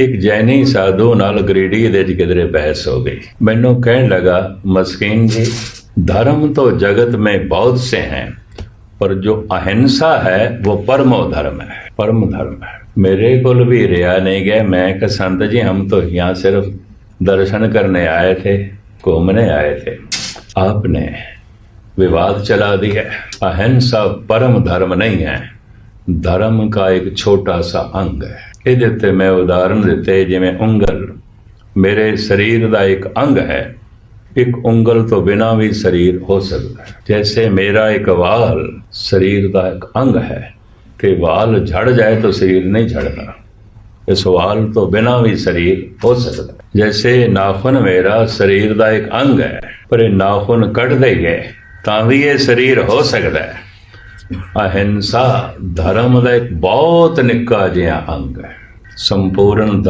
ਇੱਕ ਜੈਨੀ ਸਾਧੂ ਨਾਲ ਗਰੀਡੀ ਦੇ ਚ ਕਿਧਰੇ ਬਹਿਸ ਹੋ ਗਈ ਮੈਨੂੰ ਕਹਿਣ ਲਗਾ ਮਸਕੀਨ ਜੀ ਧਰਮ तो जगत में बहुत से हैं पर जो अहिंसा है वो परमो धर्म है परम धर्म है मेरे कुल भी रिया नहीं गए मैं कि संत जी हम तो यहाँ सिर्फ दर्शन करने आए थे घूमने आए थे आपने विवाद चला दिया अहिंसा परम धर्म नहीं है ਧਰਮ ਦਾ ਇੱਕ ਛੋਟਾ ਸਾ ਅੰਗ ਹੈ ਇਹਦੇ ਉੱਤੇ ਮੈਂ ਉਦਾਹਰਨ ਦਿੱਤੇ ਜਿਵੇਂ ਉਂਗਲ। ਮੇਰੇ ਸਰੀਰ ਦਾ ਇੱਕ ਅੰਗ ਹੈ। ਇੱਕ ਉਂਗਲ ਤੋਂ ਬਿਨਾ ਵੀ ਸਰੀਰ ਹੋ ਸਕਦਾ ਹੈ। ਜੈਸੇ ਮੇਰਾ ਇੱਕ ਵਾਲ ਸਰੀਰ ਦਾ ਇੱਕ ਅੰਗ ਹੈ ਕਿ ਵਾਲ ਝੜ ਜਾਏ ਤਾਂ ਸਰੀਰ ਨਹੀਂ ਝੜਦਾ ਇਸ ਵਾਲ ਤੋਂ ਬਿਨਾ ਵੀ ਸਰੀਰ ਹੋ ਸਕਦਾ ਹੈ। ਜੈਸੇ ਨਾਖੂਨ ਮੇਰਾ ਸਰੀਰ ਦਾ ਇੱਕ ਅੰਗ ਹੈ, ਪਰ ਇਹ ਨਾਖੂਨ ਕੱਢ ਗਏ ਤਾਂ ਵੀ ਇਹ ਸਰੀਰ ਹੋ ਸਕਦਾ ਹੈ। ਅਹਿੰਸਾ ਧਰਮ ਦਾ ਇੱਕ ਬਹੁਤ ਨਿੱਕਾ ਜਿਹਾ ਅੰਗ ਹੈ। ਸੰਪੂਰਨ